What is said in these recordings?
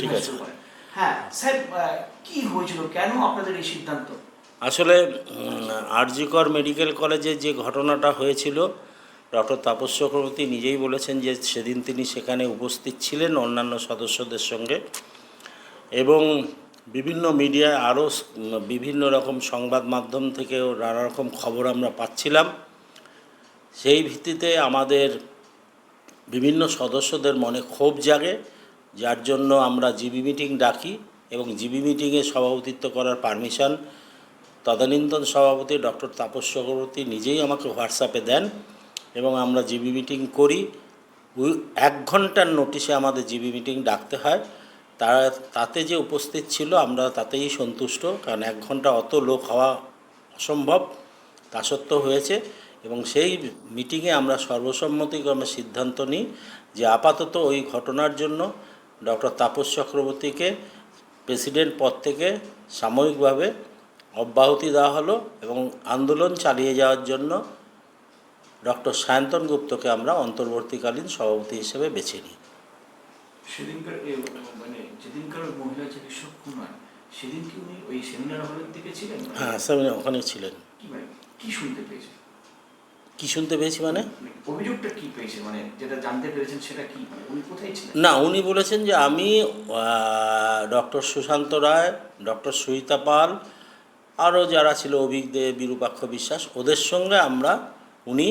ঠিক আছে। হ্যাঁ স্যার কি হয়েছিল? কেন আপনাদের এই সিদ্ধান্ত? আসলে আরজিকর মেডিকেল কলেজে যে ঘটনাটা হয়েছিল ডক্টর তাপস চক্রবর্তী নিজেই বলেছেন যে সেদিন তিনি সেখানে উপস্থিত ছিলেন অন্যান্য সদস্যদের সঙ্গে এবং বিভিন্ন মিডিয়ায় আরও বিভিন্ন রকম সংবাদ মাধ্যম থেকেও নানা রকম খবর আমরা পাচ্ছিলাম। সেই ভিত্তিতে আমাদের বিভিন্ন সদস্যদের মনে ক্ষোভ জাগে যার জন্য আমরা জিবি মিটিং ডাকি এবং জিবি মিটিংয়ে সভাপতিত্ব করার পারমিশন তদানীন্তন সভাপতি ডক্টর তাপস চক্রবর্তী নিজেই আমাকে হোয়াটসঅ্যাপে দেন এবং আমরা জিবি মিটিং করি। এক ঘণ্টার নোটিশে আমাদের জিবি মিটিং ডাকতে হয়। তারা, তাতে যে উপস্থিত ছিল আমরা তাতেই সন্তুষ্ট কারণ এক ঘণ্টা অত লোক হওয়া অসম্ভব, তা সত্ত্বেও হয়েছে এবং সেই মিটিংয়ে আমরা সর্বসম্মতিক্রমে সিদ্ধান্ত নিই যে আপাতত ওই ঘটনার জন্য ডক্টর তাপস চক্রবর্তীকে প্রেসিডেন্ট পদ থেকে সাময়িকভাবে অব্যাহতি দেওয়া হলো এবং আন্দোলন চালিয়ে যাওয়ার জন্য ডক্টর সায়ন্তন গুপ্তকে আমরা অন্তর্বর্তীকালীন সভাপতি হিসেবে বেছে নিই। সেদিনকার মানে যেদিনকার মহিলা চিকিৎসক হয় সেদিন কি উনি ওই সেমিনার হলের দিকে ছিলেন? হ্যাঁ স্যার ওখানে ছিলেন। কি মানে শুনতে পেয়েছে কি শুনতে পেয়েছি মানে? অভিযোগটা কি পেয়েছে? মানে যেটা জানতে পেরেছেন সেটা কি? মানে উনি কোথায় ছিলেন? না উনি বলেছেন যে আমি ডক্টর সুশান্ত রায় ডক্টর সুহিতা পাল আরও যারা ছিল অভিজ্ঞ বিরূপাক্ষ বিশ্বাস ওদের সঙ্গে আমরা উনি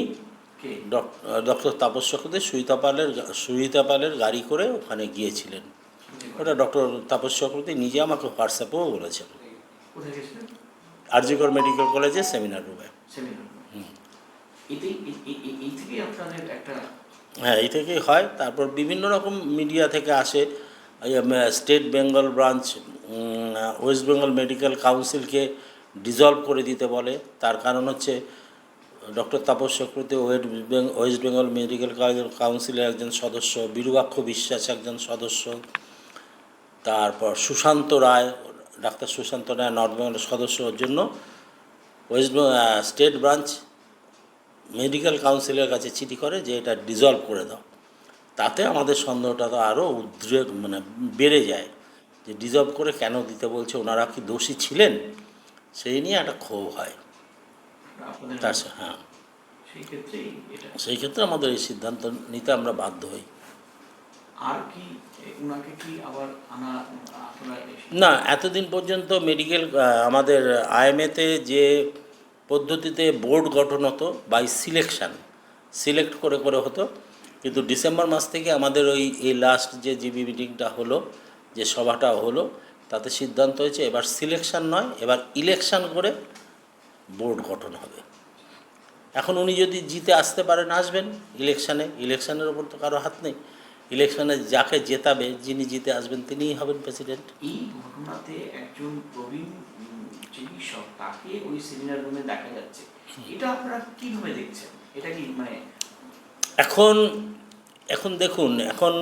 ডক্টর তাপস চক্রবর্তী সুহিতা পালের সুহিতা পালের গাড়ি করে ওখানে গিয়েছিলেন। ওটা ডক্টর তাপস চক্রবর্তী নিজে আমাকে হোয়াটসঅ্যাপেও বলেছেন। গেছিলেন মেডিকেল কলেজে সেমিনার রুমে। সেমিনার হ্যাঁ এই থেকেই হয়। তারপর বিভিন্ন রকম মিডিয়া থেকে আসে। State Bengal branch West Bengal medical কাউন্সিলকে dissolve করে দিতে বলে। তার কারণ হচ্ছে doctor Tapas Chakraborty West Bengal- West Bengal medical কাউন্সিলের একজন সদস্য, বিরুবাক্ষ বিশ্বাস একজন সদস্য। তারপর সুশান্ত রায়, ডাক্তার সুশান্ত রায় নর্থ বেঙ্গলের সদস্য ওর জন্য ওয়েস্ট স্টেট ব্রাঞ্চ মেডিকেল কাউন্সিলের কাছে চিঠি করে যে এটা ডিজলভ করে দাও। তাতে আমাদের সন্দেহটা তো আরও উদ্রেক মানে বেড়ে যায়। যে ডিজলভ করে কেন দিতে বলছে ওনারা কি দোষী ছিলেন? সেই নিয়ে একটা ক্ষোভ হয়। তার হ্যাঁ। সেই ক্ষেত্রেই এটা। সেই ক্ষেত্রে আমাদের এই সিদ্ধান্ত নিতে আমরা বাধ্য হই। আর কি কি আবার আনা না এতদিন পর্যন্ত মেডিকেল আমাদের আইএমএতে যে পদ্ধতিতে বোর্ড গঠন হতো বাই সিলেকশান সিলেক্ট করে করে হতো। কিন্তু ডিসেম্বর মাস থেকে আমাদের ওই, এই লাস্ট যে জিবি মিটিংটা হলো, যে সভাটা হলো, তাতে সিদ্ধান্ত হয়েছে এবার সিলেকশান নয়, এবার ইলেকশান করে বোর্ড গঠন হবে। এখন উনি যদি জিতে আসতে পারেন, আসবেন। ইলেকশানে ইলেকশানের ওপর তো কারও হাত নেই। ইলেকশানে যাকে জেতাবে যিনি জিতে আসবেন তিনিই হবেন প্রেসিডেন্ট। এই ঘটনাতে একজন প্রবীণ চিকিৎসক তাকে ওই সেমিনার রুমে দেখা যাচ্ছে। এটা আপনারা কীভাবে দেখছেন? এটা কি মানে এখন এখন দেখুন এখন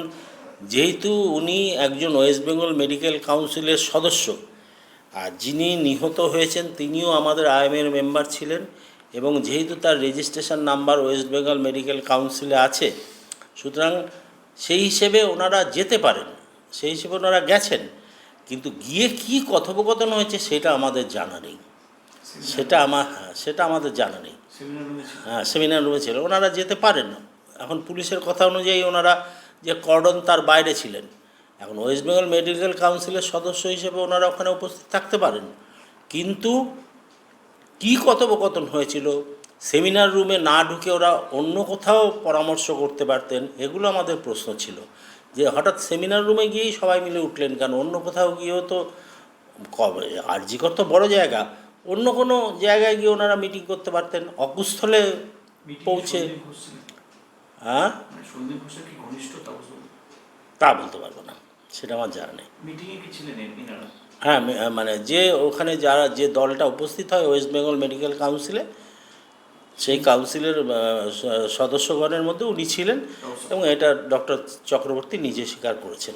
যেহেতু উনি একজন ওয়েস্ট বেঙ্গল মেডিকেল কাউন্সিলের সদস্য আর যিনি নিহত হয়েছেন তিনিও আমাদের আইএমের মেম্বার ছিলেন এবং যেহেতু তার registration number West Bengal medical কাউন্সিলে আছে সুতরাং সেই হিসেবে ওনারা যেতে পারেন সেই হিসেবে ওনারা গেছেন কিন্তু গিয়ে কি কথোপকথন হয়েছে সেটা আমাদের জানা নেই। সেটা আমার হ্যাঁ সেটা আমাদের জানা নেই। হ্যাঁ সেমিনার রুমে ছিল। ওনারা যেতে পারেন। না এখন পুলিশের কথা অনুযায়ী ওনারা যে কর্ডন তার বাইরে ছিলেন এখন ওয়েস্ট বেঙ্গল মেডিকেল কাউন্সিলের সদস্য হিসেবে ওনারা ওখানে উপস্থিত থাকতে পারেন। কিন্তু কী কথোপকথন হয়েছিল সেমিনার রুমে না ঢুকে ওরা অন্য কোথাও পরামর্শ করতে পারতেন এগুলো আমাদের প্রশ্ন ছিল। যে হঠাৎ সেমিনার রুমে গিয়েই সবাই মিলে উঠলেন কেন? অন্য কোথাও গিয়েও তো আরজিকর তো বড় জায়গা। অন্য কোনো জায়গায় গিয়ে ওনারা মিটিং করতে পারতেন? অকুস্থলে পৌঁছে? হ্যাঁ? মানে তা বলতে পারব না সেটা আমার জানা নেই। হ্যাঁ মানে যে ওখানে যারা যে দলটা উপস্থিত হয় ওয়েস্ট বেঙ্গল মেডিকেল কাউন্সিলে সেই কাউন্সিলের সদস্যগণের মধ্যে উনি ছিলেন এবং এটা ডক্টর চক্রবর্তী নিজে স্বীকার করেছেন।